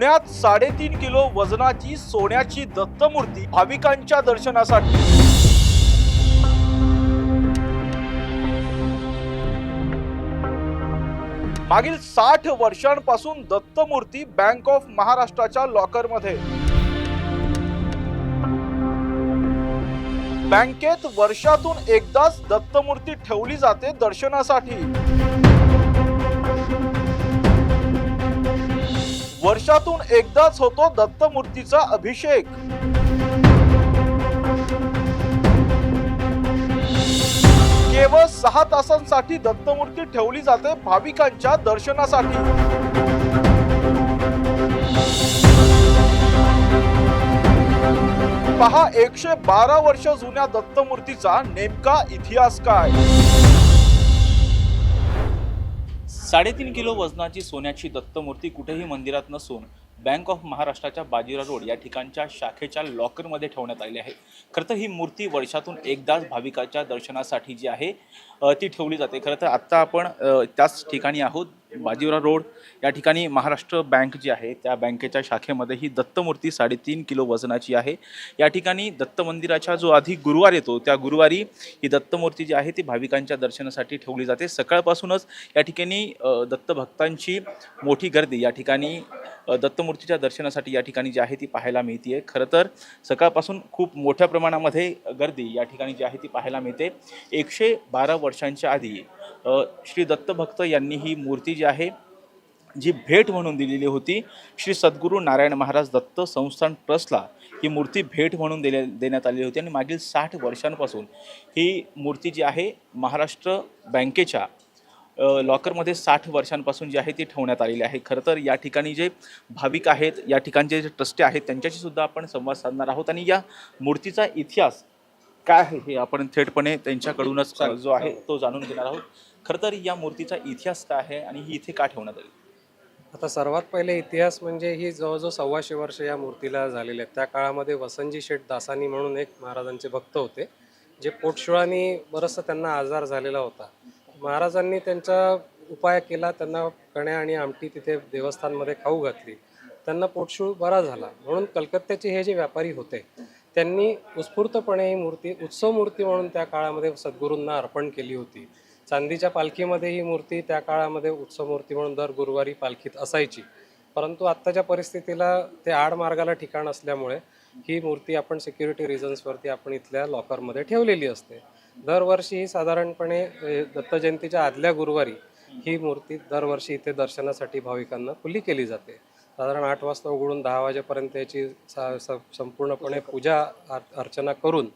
पुण्यात साडेतीन किलो वजनाची सोन्याची दत्तमूर्ती भाविकांच्या दर्शनासाठी. मागील साठ वर्षांपासून दत्तमूर्ती बँक ऑफ महाराष्ट्राच्या लॉकरमध्ये. बँकेत वर्षातून एकदाच दत्तमूर्ती ठेवली जाते दर्शनासाठी. वर्षातून एकदाच होतो दत्तमूर्तीचा अभिषेक. केवळ सहा तासांसाठी दत्तमूर्ती ठेवली जाते भाविकांच्या दर्शनासाठी. पहा एकशे बारा वर्ष जुन्या दत्तमूर्तीचा नेमका इतिहास काय? साडेतीन किलो वजनाची सोन्याची दत्तमूर्ती कुठेही मंदिरात नसून बँक ऑफ महाराष्ट्राच्या बाजीरा रोड या ठिकाणच्या शाखेच्या लॉकरमध्ये ठेवण्यात आली आहे. खरं तर ही मूर्ती वर्षातून एकदाच भाविकाच्या दर्शनासाठी जी आहे ती ठेवली जाते. खरं तर आत्ता आपण त्याच ठिकाणी आहोत. बाजीवरा रोड. या ठिकाणी महाराष्ट्र बँक जी आहे त्या बँकेच्या शाखेमध्ये ही दत्तमूर्ती साडेतीन किलो वजनाची आहे. या ठिकाणी दत्त मंदिराच्या जो आधी गुरुवार येतो त्या गुरुवारी ही दत्तमूर्ती जी आहे ती भाविकांच्या दर्शनासाठी ठेवली जाते. सकाळपासूनच या ठिकाणी दत्तभक्तांची मोठी गर्दी या ठिकाणी दत्तमूर्तीच्या दर्शनासाठी या ठिकाणी जी आहे ती पाहायला मिळते आहे खरं तर सकाळपासून खूप मोठ्या प्रमाणामध्ये गर्दी या ठिकाणी जी आहे ती पाहायला मिळते. एकशे बारा वर्षांच्या आधी श्री दत्तभक्त यांनी ही मूर्ती जी आहे जी भेट म्हणून दिलेली होती श्री सद्गुरू नारायण महाराज दत्त संस्थान ट्रस्टला ही मूर्ती भेट म्हणून दिले देण्यात आलेली होती. आणि मागील साठ वर्षांपासून ही मूर्ती जी आहे महाराष्ट्र बँकेच्या लॉकरमध्ये साठ वर्षांपासून जी आहे ती ठेवण्यात आलेली आहे. खरं तर या ठिकाणी जे भाविक आहेत या ठिकाणचे जे ट्रस्टी आहेत त्यांच्याशी सुद्धा आपण संवाद साधणार आहोत. आणि या मूर्तीचा इतिहास काय आहे हे आपण थेटपणे त्यांच्याकडूनच जो आहे तो जाणून घेणार आहोत. खरं तर या मूर्तीचा इतिहास काय आहे आणि ही इथे का ठेवण्यात आली? आता सर्वात पहिले इतिहास म्हणजे ही जवळजवळ सव्वाशे वर्ष या मूर्तीला झालेले आहेत. त्या काळामध्ये वसंतजी शेठ दासानी म्हणून एक महाराजांचे भक्त होते जे पोटशुळानी बरंचसा त्यांना आजार झालेला होता. महाराजांनी त्यांचा उपाय केला त्यांना कण्या आणि आमटी तिथे देवस्थानमध्ये खाऊ घातली. त्यांना पोटशूळ बरा झाला. म्हणून कलकत्त्याचे हे जे व्यापारी होते त्यांनी उत्स्फूर्तपणे ही मूर्ती उत्सव मूर्ती म्हणून त्या काळामध्ये सद्गुरूंना अर्पण केली होती. चांदीच्या पालखीमध्ये ही मूर्ती त्या काळामध्ये उत्सव मूर्ती म्हणून दर गुरुवारी पालखीत असायची. परंतु आत्ताच्या परिस्थितीला ते आडमार्गाला ठिकाण असल्यामुळे ही मूर्ती आपण सिक्युरिटी रिझन्सवरती आपण इथल्या लॉकरमध्ये ठेवलेली असते. दरवर्षी ही साधारणपणे दत्तजयंतीच्या दत्त जयंतीच्या आदल्या गुरुवारी ही मूर्ती दरवर्षी इथे दर्शनासाठी भाविकांना खुली केली जाते. साधारण आठ वाजता उघडून दहा वाजेपर्यंत याची सा- स- संपूर्णपणे पूजा अर्चना करून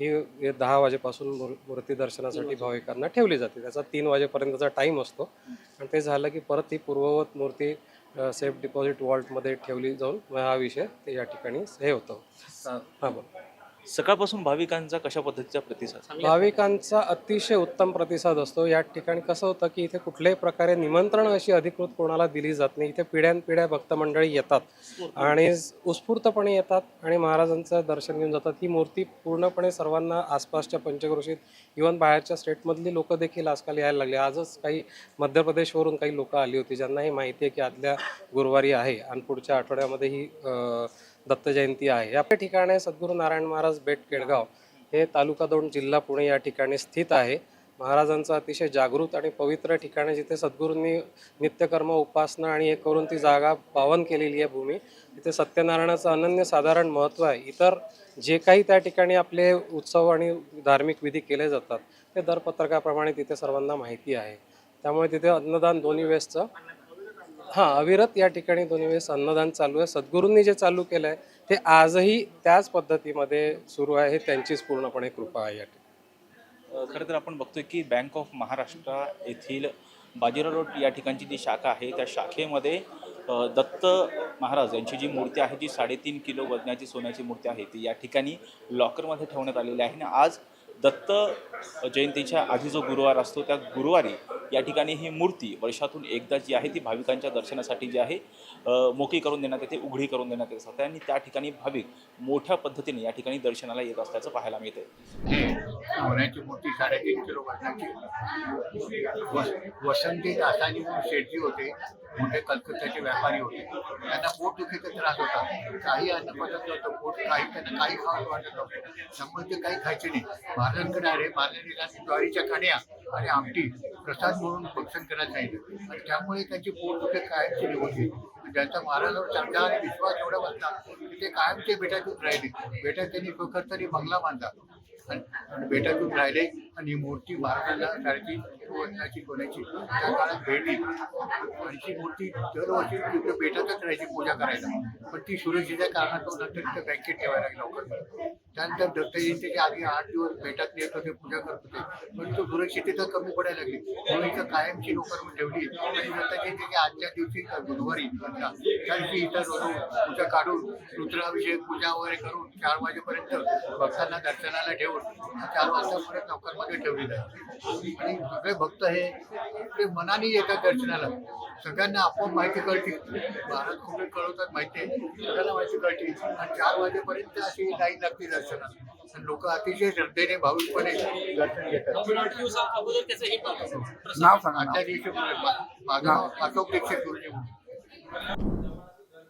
ही हे दहा वाजेपासून मूर- मूर्ती दर्शनासाठी भाविकांना ठेवली जाते. त्याचा तीन वाजेपर्यंतचा टाईम असतो. आणि ते झालं की परत ही पूर्ववत मूर्ती सेफ डिपॉझिट वॉल्टमध्ये ठेवली जाऊन हा विषय ते या ठिकाणी हे होतो. हां बोल. सकाळपासून भाविकांचा कशा पद्धतीचा प्रतिसाद? भाविकांचा अतिशय उत्तम प्रतिसाद असतो. या ठिकाणी कसं होतं की इथे कुठल्याही प्रकारे निमंत्रण अशी अधिकृत कोणाला दिली जात नाही. इथे पिढ्यानपिढ्या भक्त मंडळी येतात आणि उत्स्फूर्तपणे येतात आणि महाराजांचं दर्शन घेऊन जातात. ही मूर्ती पूर्णपणे सर्वांना आसपासच्या पंचक्रोशीत इव्हन बाहेरच्या स्टेटमधली लोक देखील आजकाल यायला लागली. आजच काही मध्य प्रदेशवरून काही लोक आली होती. ज्यांना ही माहिती आहे की आदल्या गुरुवारी आहे आणि पुढच्या आठवड्यामध्ये ही दत्त जयंती आहे. या ठिकाणी सद्गुरू नारायण महाराज बेट केडगाव हे तालुका दोन जिल्हा पुणे या ठिकाणी स्थित आहे. महाराजांचं अतिशय जागृत आणि पवित्र ठिकाण आहे जिथे सद्गुरूंनी नित्यकर्म उपासना आणि हे करून ती जागा पावन केलेली आहे भूमी. तिथे सत्यनारायणाचं अनन्य साधारण महत्त्व आहे. इतर जे काही त्या ठिकाणी आपले उत्सव आणि धार्मिक विधी केले जातात ते दरपत्रकाप्रमाणे तिथे सर्वांना माहिती आहे. त्यामुळे तिथे अन्नदान दोन्ही वेळेसचं हां अविरत या ठिकाणी दोन्ही वेळेस अन्नदान चालू आहे. सद्गुरूंनी जे चालू केलं आहे ते आजही त्याच पद्धतीमध्ये सुरू आहे. त्यांचीच पूर्णपणे कृपा आहे या ठिकाणी. खरं तर आपण बघतोय की बँक ऑफ महाराष्ट्र येथील बाजीराव रोड या ठिकाणची जी शाखा आहे त्या शाखेमध्ये दत्त महाराज यांची जी मूर्ती आहे जी साडेतीन किलो वजनाची सोन्याची मूर्ती आहे ती या ठिकाणी लॉकरमध्ये ठेवण्यात आलेली आहे. आणि आज दत्त जयंतीच्या आधी जो गुरुवार असतो त्या गुरुवारी या ठिकाणी ही मूर्ती वर्षातून एकदा जी आहे ती भाविकांच्या दर्शनासाठी जी आहे मोकळी करून देण्यात येते उघडी करून देण्यात येत. असते आणि त्या ठिकाणी भाविक मोठ्या पद्धतीने या ठिकाणी दर्शनाला येत असल्याचं पाहायला मिळते सोन्याची मूर्ती साडेतीन किलो वजनाची. वसंती दासानी म्हणून शेटजी होते मोठे कलकत्त्याचे व्यापारी होते. त्यांना पोटदुखीचा त्रास होता. काही अन्न पचत नव्हतं पोट काही त्यांना काही खावं वाटत नव्हतं. त्यामुळे ते काही खायचे नाही. महाराजांकडे आले महाराजांनी ज्वारीच्या कण्या आणि आमटी प्रसाद म्हणून भक्षण करायला सांगितलं. आणि त्यामुळे त्यांची पोटदुखी कायमची निघून ज्यांचा महाराजांवर श्रद्धा आणि विश्वास एवढा बसला की ते कायमचे बेटातून राहिले. बेटा त्यांनी स्वखर्च तरी बंगला बांधला. आणि आणि राहिले आणि मूर्ती महाराजांना सारखी वजनाची कोणाची? त्या काळात भेटली. आणि ती मूर्ती दरवर्षी तिथं बेटातच राहायची पूजा करायला. पण ती सुरक्षेच्या कारणातून नंतर तिथं बँकेत ठेवायला लागली लवकर. त्यानंतर दत्त जयंतीच्या आधी आठ दिवस बेटात येत होते पूजा करत होते. पण तो सुरक्षितता कमी पडायला लागली. म्हणून इथं कायमची लोकांना ठेवली आणि दत्त जयंतीच्या आजच्या दिवशी बुधवारी त्या इथं पूजा काढून रुद्राभिषेक पूजा वगैरे करून चार वाजेपर्यंत भक्तांना दर्शनाला ठेवून चार वाजतापर्यंत लोकांमध्ये ठेवली जाते आणि सगळे भक्त हे ते मनाने येतात दर्शनाला. सगळ्यांना आपोआप माहिती कळते. महाराज कुठे कळवतात माहिती. आहे सगळ्यांना माहिती कळते. आणि चार वाजेपर्यंत अशी लाईन लागते दर्शनाला. आणि लोक अतिशय श्रद्धेने भाविकपणे दर्शन घेतात. नाव सांगा माझं अशोक दीक्षित गुरुजी म्हणून.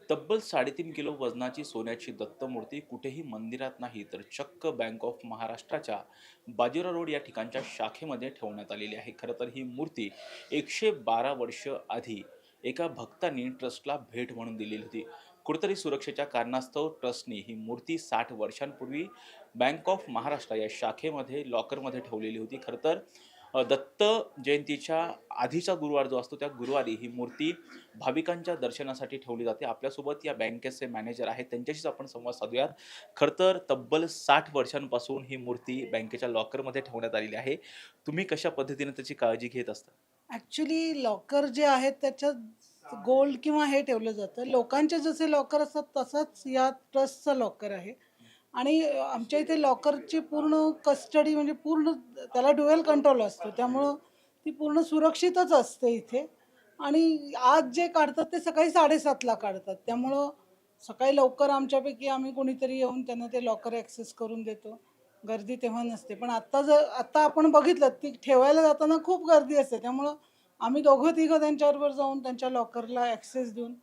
तब्बल साडेतीन किलो वजनाची सोन्याची दत्तमूर्ती कुठेही मंदिरात नाही तर चक्क बँक ऑफ महाराष्ट्राच्या बाजीराव रोड या ठिकाणच्या शाखेमध्ये ठेवण्यात आलेली आहे. खरं तर ही मूर्ती एकशे बारा वर्ष आधी एका भक्तांनी ट्रस्टला भेट म्हणून दिलेली होती. कुठेतरी सुरक्षेच्या कारणास्तव ट्रस्टने ही मूर्ती साठ वर्षांपूर्वी बँक ऑफ महाराष्ट्र या शाखेमध्ये लॉकरमध्ये ठेवलेली होती. खरं तर दत्त जयंतीच्या आधीचा गुरुवार जो असतो त्या गुरुवारी ही मूर्ती भाविकांच्या दर्शनासाठी ठेवली जाते. आपल्यासोबत या बँकेचे मॅनेजर आहेत. त्यांच्याशीच आपण संवाद साधूयात. खरं तर तब्बल साठ वर्षांपासून ही मूर्ती बँकेच्या लॉकरमध्ये ठेवण्यात आलेली आहे. तुम्ही कशा पद्धतीने त्याची काळजी घेत असता? ॲक्च्युली लॉकर जे आहेत त्याच्यात गोल्ड किंवा हे ठेवलं जातं. लोकांचे जसे लॉकर असतात तसंच या ट्रस्टचं लॉकर आहे. आणि आमच्या इथे लॉकरची पूर्ण कस्टडी म्हणजे पूर्ण त्याला ड्युएल कंट्रोल असतो. त्यामुळं ती पूर्ण सुरक्षितच असते इथे. आणि आज जे काढतात ते सकाळी साडेसातला काढतात. त्यामुळं सकाळी लवकर आमच्यापैकी आम्ही कोणीतरी येऊन त्यांना ते लॉकर ॲक्सेस करून देतो. गर्दी तेव्हा नसते. पण आत्ता जर आत्ता आपण बघितलं ती ठेवायला जाताना खूप गर्दी असते. त्यामुळं आम्ही दोघं तिघं त्यांच्याबरोबर जाऊन त्यांच्या लॉकरला ॲक्सेस देऊन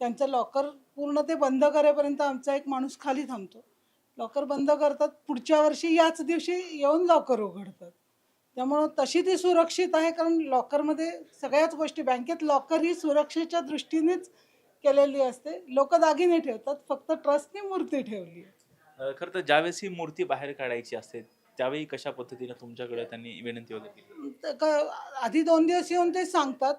त्यांचं लॉकर पूर्ण ते बंद करेपर्यंत आमचा एक माणूस खाली थांबतो. लॉकर बंद करतात. पुढच्या वर्षी याच दिवशी येऊन लॉकर उघडतात. त्यामुळं तशी ती सुरक्षित आहे कारण लॉकरमध्ये सगळ्याच गोष्टी बँकेत लॉकर ही सुरक्षेच्या दृष्टीनेच केलेली असते. लोक दागिने ठेवतात फक्त ट्रस्टने मूर्ती ठेवली. खरं तर ज्यावेळेस ही मूर्ती बाहेर काढायची असते त्यावेळी कशा पद्धतीने तुमच्याकडे त्यांनी विनंती वगैरे केली? त- क- आधी दोन दिवस येऊन ते सांगतात.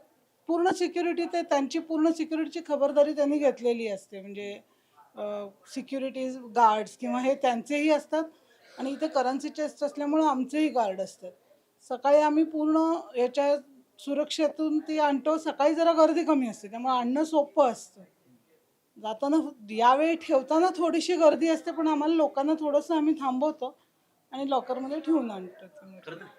पूर्ण सिक्युरिटी ते त्यांची पूर्ण सिक्युरिटीची खबरदारी त्यांनी घेतलेली असते. म्हणजे सिक्युरिटीज गार्ड्स किंवा हे त्यांचेही असतात. आणि इथे करन्सी चेस्ट असल्यामुळं आमचेही गार्ड असतात. सकाळी आम्ही पूर्ण याच्या सुरक्षेतून ती आणतो. सकाळी जरा गर्दी कमी असते. त्यामुळे आणणं सोपं असतं. जाताना यावेळी ठेवताना थोडीशी गर्दी असते पण आम्हाला लोकांना थोडंसं आम्ही थांबवतो आणि लॉकरमध्ये ठेवून आणतो.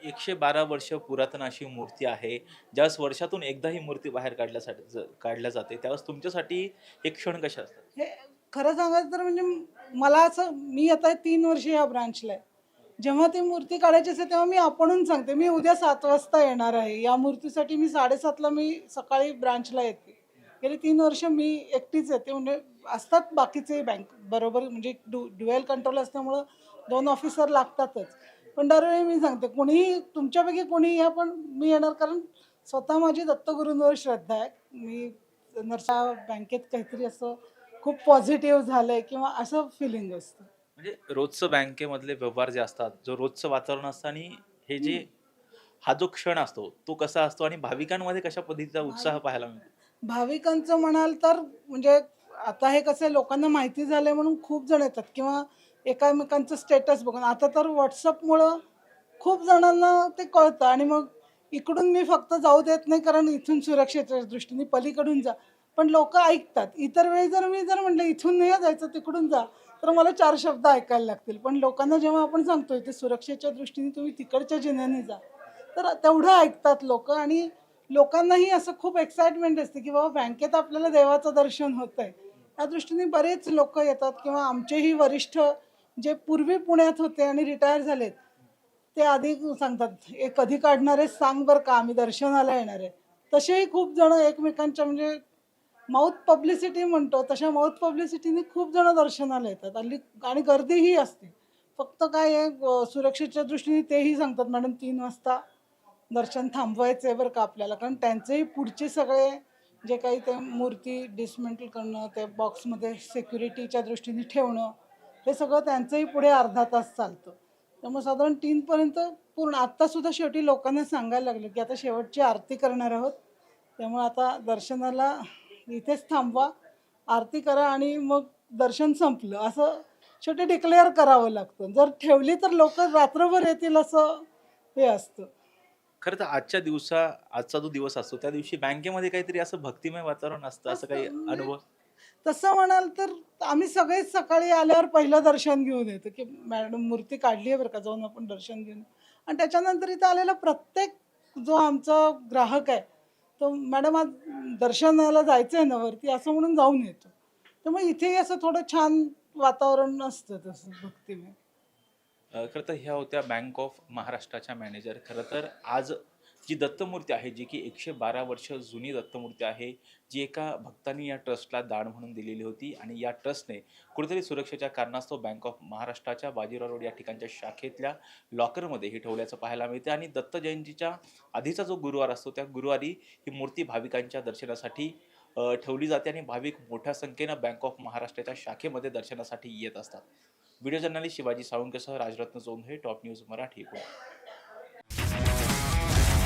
एकशे बारा वर्ष पुरातन अशी मूर्ती आहे ज्यावेळेस वर्षातून एकदा ही मूर्ती बाहेर काढल्यासाठी काढल्या जाते. त्यावेळेस तुमच्यासाठी हे क्षण कसे असतात? हे खरं सांगायचं तर म्हणजे मला असं मी आता तीन वर्ष या ब्रांचला आहे. जेव्हा ती मूर्ती काढायची असते तेव्हा मी आपणून सांगते मी उद्या सात वाजता येणार आहे. या मूर्तीसाठी मी साडेसातला मी सकाळी ब्रांचला येते. गेली तीन वर्ष मी एकटीच येते म्हणजे असतात बाकीचे बँक बरोबर म्हणजे डु ड्युएल कंट्रोल असल्यामुळं दोन ऑफिसर लागतातच. पण दरवेळी मी सांगते कोणीही तुमच्यापैकी कोणीही या पण मी येणार कारण स्वतः माझी दत्तगुरूंवर श्रद्धा आहे. मी नरसा बँकेत काहीतरी असं खूप पॉझिटिव्ह झालंय किंवा असं फिलिंग असतं. म्हणजे रोजचं बँकेमधले व्यवहार जे असतात जो रोजचं वातावरण असतं आणि हे जे हा जो क्षण असतो तो कसा असतो आणि भाविकांमध्ये कशा पद्धतीचा उत्साह पाहायला मिळतो? भाविकांचं म्हणाल तर म्हणजे आता हे कसं लोकांना माहिती झालंय म्हणून खूप जण येतात किंवा एकामेकांचं स्टेटस बघून. आता तर व्हॉट्सअपमुळं खूप जणांना ते कळतं आणि मग इकडून मी फक्त जाऊ देत नाही कारण इथून सुरक्षेच्या दृष्टीने पलीकडून जा. पण लोक ऐकतात. इतर वेळी जर मी जर म्हटलं इथून नाही जायचं तिकडून जा तर मला चार शब्द ऐकायला लागतील. पण लोकांना जेव्हा आपण सांगतोय ते सुरक्षेच्या दृष्टीने तुम्ही तिकडच्या जिन्याने जा तर तेवढं ऐकतात लोक. आणि लोकांनाही असं खूप एक्साइटमेंट असते की बाबा बँकेत आपल्याला देवाचं दर्शन होत आहे त्या दृष्टीने बरेच लोक येतात किंवा आमचेही वरिष्ठ जे पूर्वी पुण्यात होते आणि रिटायर झालेत ते आधी सांगतात हे कधी काढणारे सांग बरं का आम्ही दर्शनाला येणार आहे. तसेही खूप जण एकमेकांच्या म्हणजे माउथ पब्लिसिटी म्हणतो तशा माउथ पब्लिसिटीने खूप जण दर्शनाला येतात. हल्ली आणि गर्दीही असते. फक्त काय आहे सुरक्षेच्या दृष्टीने तेही सांगतात मॅडम तीन वाजता दर्शन थांबवायचं आहे बरं का आपल्याला. कारण त्यांचेही पुढचे सगळे जे काही ते मूर्ती डिसमेंटल करणं ते बॉक्समध्ये सिक्युरिटीच्या दृष्टीने ठेवणं हे सगळं त्यांचंही पुढे अर्धा तास चालतं. त्यामुळे साधारण तीनपर्यंत पूर्ण आत्तासुद्धा शेवटी लोकांना सांगायला लागलं की आता शेवटची आरती करणार आहोत. त्यामुळे आता दर्शनाला इथेच थांबवा. आरती करा आणि मग दर्शन संपलं. असं शेवटी डिक्लेअर करावं लागतं. जर ठेवली तर लोक रात्रभर येतील असं हे असतं. खरं तर आजच्या दिवसा आजचा जो दिवस असतो त्या दिवशी बँकेमध्ये काहीतरी असं भक्तिमय वातावरण असतं असं काही म्हणजे अनुभव? तसं म्हणाल तर आम्ही सगळेच सकाळी आल्यावर पहिलं दर्शन घेऊन येतो की मॅडम मूर्ती काढली आहे बरं का? जाऊन आपण दर्शन घेऊन. आणि त्याच्यानंतर इथं आलेला प्रत्येक जो आमचा ग्राहक आहे तो मॅडम आज दर्शनाला जायचं आहे ना वरती असं म्हणून जाऊन येतो. त्यामुळे इथेही असं थोडं छान वातावरण असतं तसं भक्तिमय खरं तर ह्या होत्या बँक ऑफ महाराष्ट्राच्या मॅनेजर खरं तर आज जी दत्तमूर्ती आहे जी की एकशे बारा वर्ष जुनी दत्तमूर्ती आहे जी एका भक्तांनी या ट्रस्टला दान म्हणून दिलेली होती आणि या ट्रस्टने कुठेतरी सुरक्षेच्या कारणास्तव बँक ऑफ महाराष्ट्राच्या बाजीराव रोड या ठिकाणच्या शाखेतल्या लॉकरमध्ये ही ठेवल्याचं पाहायला मिळते आणि दत्त जयंतीच्या आधीचा जो गुरुवार असतो त्या गुरुवारी ही मूर्ती भाविकांच्या दर्शनासाठी ठेवली जाते आणि भाविक मोठ्या संख्येनं बँक ऑफ महाराष्ट्राच्या शाखेमध्ये दर्शनासाठी येत असतात. व्हिडिओ जर्नलिस्ट शिवाजी साळुंकेसह राजरत्न जोंधळे टॉप न्यूज मराठी